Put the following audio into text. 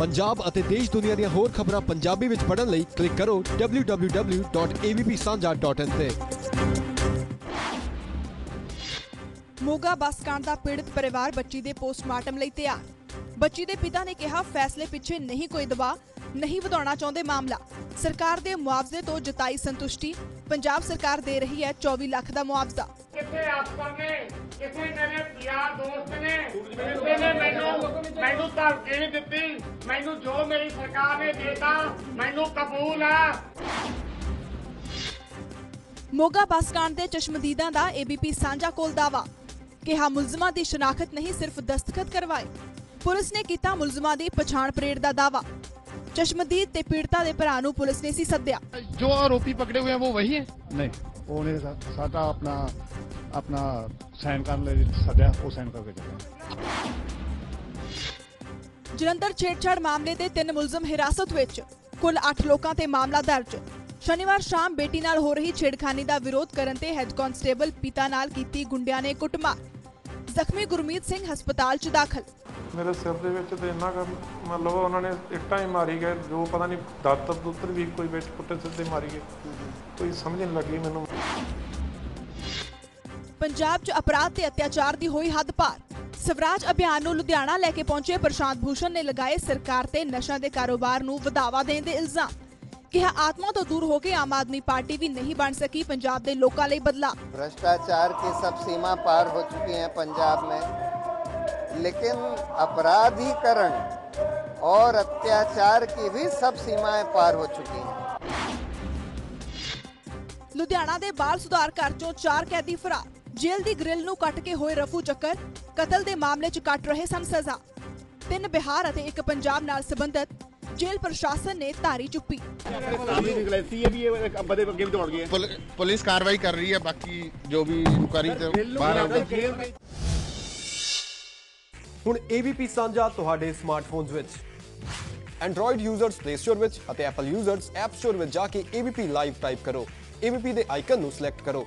ਪੰਜਾਬ ਅਤੇ ਦੇਸ਼ ਦੁਨੀਆ ਦੀਆਂ ਹੋਰ ਖਬਰਾਂ ਪੰਜਾਬੀ ਵਿੱਚ ਪੜ੍ਹਨ ਲਈ ਕਲਿੱਕ ਕਰੋ www.avpsanja.in ਤੇ। ਮੋਗਾ ਬੱਸ ਕਾਂਡ ਦਾ ਪੀੜਤ ਪਰਿਵਾਰ ਬੱਚੀ ਦੇ ਪੋਸਟਮਾਰਟਮ ਲਈ ਤਿਆਰ। ਬੱਚੀ ਦੇ ਪਿਤਾ ਨੇ ਕਿਹਾ ਫੈਸਲੇ ਪਿੱਛੇ ਨਹੀਂ ਕੋਈ ਦਬਾਅ ਨਹੀਂ ਵਧਾਉਣਾ ਚਾਹੁੰਦੇ ਮਾਮਲਾ। ਸਰਕਾਰ ਦੇ ਮੁਆਵਜ਼ੇ ਤੋਂ ਜਤਾਈ ਸੰਤੁਸ਼ਟੀ ਪੰਜਾਬ ਸਰਕਾਰ ਦੇ ਰਹੀ ਹੈ 24 ਲੱਖ ਦਾ ਮੁਆਵਜ਼ਾ। ਕਿਸੇ ਅਫਸਰ ਨੇ? ਕਿਸੇ ਮੇਰੇ ਯਾਰ ਦੋਸਤ ਨੇ ਕਿਸੇ ਨੇ ਮੈਨੂੰ ਮੈਨੂੰ ਧਮਕੀ ਨਹੀਂ ਦਿੱਤੀ ਮੈਨੂੰ ਜੋ ਮੇਰੀ ਸਰਕਾਰ ਨੇ ਦਿੱਤਾ ਮੈਨੂੰ ਕਬੂਲ ਆ ਮੋਗਾ ਬੱਸ ਕਾਂਡ ਦੇ ਚਸ਼ਮਦੀਦਾਂ ਦਾ ਏਬੀਪੀ ਸਾਂਝਾ ਕੋਲ ਦਾਵਾ ਕਿਹਾ ਮੁਲਜ਼ਮਾਂ ਦੀ ਸ਼ਨਾਖਤ ਨਹੀਂ ਸਿਰਫ ਦਸਤਖਤ ਕਰਵਾਏ ਪੁਲਿਸ ਨੇ ਕੀਤਾ ਮੁਲਜ਼ਮਾਂ ਦੀ ਪਛਾਣ ਪਰੇਡ ਦਾ ਦਾਵਾ ਚਸ਼ਮਦੀਦ ਤੇ ਪੀੜਤਾ ਦੇ ਭਰਾ ਨੂੰ ਪੁਲਿਸ ਨੇ ਸੀ ਸੱਦਿਆ जो आरोपी पकड़े हुए हैं वो वही है ਨਹੀਂ ਉਹਨੇ ਸਾ- ਸਾਡਾ ਆਪਣਾ ਆਪਣਾ ਸਾਈਨ ਕਰਨ ਲਈ ਸੱਦਿਆ ਉਹ ਸਾਈਨ ਕਰਕੇ ਚੱਲਿਆ ਜਲੰਧਰ ਛੇੜਛਾੜ ਮਾਮਲੇ ਦੇ ਤਿੰਨ ਮੁਲਜ਼ਮ ਹਿਰਾਸਤ ਵਿੱਚ ਕੁੱਲ 8 ਲੋਕਾਂ ਤੇ ਮਾਮਲਾ ਦਰਜ। ਸ਼ਨੀਵਾਰ ਸ਼ਾਮ ਬੇਟੀ ਨਾਲ ਹੋ ਰਹੀ ਛੇੜਖਾਨੀ ਦਾ ਵਿਰੋਧ ਕਰਨ ਤੇ ਹੈੱਡ ਕਾਂਸਟੇਬਲ ਪਿਤਾ ਨਾਲ ਕੀਤੀ ਗੁੰਡਿਆਂ ਨੇ ਕੁੱਟਮਾਰ। ਜ਼ਖਮੀ ਗੁਰਮੀਤ ਸਿੰਘ ਹਸਪਤਾਲ 'ਚ ਦਾਖਲ। ਮੇਰੇ ਸਿਰ ਦੇ ਵਿੱਚ ਤੇ ਇੰਨਾ ਕੁ ਮਤਲਬ ਉਹਨਾਂ ਨੇ ਇੱਟਾਂ ਹੀ ਮਾਰੀ ਗਏ ਜੋ ਪਤਾ ਨਹੀਂ ਦਾਤਰ ਦੁੱਤਰ ਵੀ ਕੋਈ ਵਿੱਚ ਪੁੱਟੇ ਸਿੱਧੇ ਮਾਰੀ ਗਏ। ਕੋਈ ਸਮਝ ਨਹੀਂ ਲੱਗੀ ਮੈਨੂੰ। ਪੰਜਾਬ 'ਚ ਅਪਰਾਧ ਤੇ ਅਤਿਆਚਾਰ ਦੀ ਹੋਈ ਹੱਦ ਪਾਰ ਸਵਰਾਜ ਅਭਿਆਨ ਨੂੰ ਲੁਧਿਆਣਾ ਲੈ ਕੇ ਪਹੁੰਚੇ ਪ੍ਰਸ਼ਾਂਤ ਭੂਸ਼ਣ ਨੇ ਲਗਾਏ ਸਰਕਾਰ ਤੇ ਨਸ਼ਾ ਦੇ ਕਾਰੋਬਾਰ ਨੂੰ ਵਧਾਵਾ ਦੇਣ ਦੇ ਇਲਜ਼ਾਮ ਕਿਹਾ ਆਤਮਾ ਤੋਂ ਦੂਰ ਹੋ ਕੇ ਆਮ ਆਦਮੀ ਪਾਰਟੀ ਵੀ ਨਹੀਂ ਬਣ ਸਕੀ ਪੰਜਾਬ ਦੇ ਲੋਕਾਂ ਲਈ ਬਦਲਾ भ्रष्टाचार की सब सीमा पार हो चुकी है पंजाब में लेकिन अपराधीकरण और अत्याचार की भी सब सीमाएं पार हो चुकी हैं ਲੁਧਿਆਣਾ ਦੇ ਬਾਲ ਸੁਧਾਰ ਘਰ ਚੋਂ ਚਾਰ ਕੈਦੀ ਫਰਾਰ ਜੇਲ੍ਹ ਦੀ ਗ੍ਰਿਲ ਨੂੰ ਕੱਟ ਕੇ ਹੋਏ ਰਫੂ ਚੱਕਰ ਕਤਲ ਦੇ ਮਾਮਲੇ 'ਚ ਕੱਟ ਰਹੇ ਸਨ ਸਜ਼ਾ। ਤਿੰਨ ਬਿਹਾਰ ਅਤੇ ਇੱਕ ਪੰਜਾਬ ਨਾਲ ਸਬੰਧਤ ਜੇਲ੍ਹ ਪ੍ਰਸ਼ਾਸਨ ਨੇ ਧਾਰੀ ਚੁੱਪੀ। ਪੁਲਿਸ ਕਾਰਵਾਈ ਕਰ ਰਹੀ ਹੈ ਬਾਕੀ ਜੋ ਵੀ ਇਨਕੁਆਰੀ ਤੇ ਬਾਹਰ ਆਉਂਦੇ ਹੁਣ ABP ਸਾਂਝਾ ਤੁਹਾਡੇ ਸਮਾਰਟਫੋਨਸ ਵਿੱਚ। Android ਯੂਜ਼ਰਸ Play Store ਵਿੱਚ ਅਤੇ Apple ਯੂਜ਼ਰਸ App Store ਵਿੱਚ ਜਾ ਕੇ ABP ਲਾਈਵ ਟਾਈਪ ਕਰੋ। ABP ਦੇ ਆਈਕਨ ਨੂੰ ਸਿਲੈਕਟ ਕਰੋ।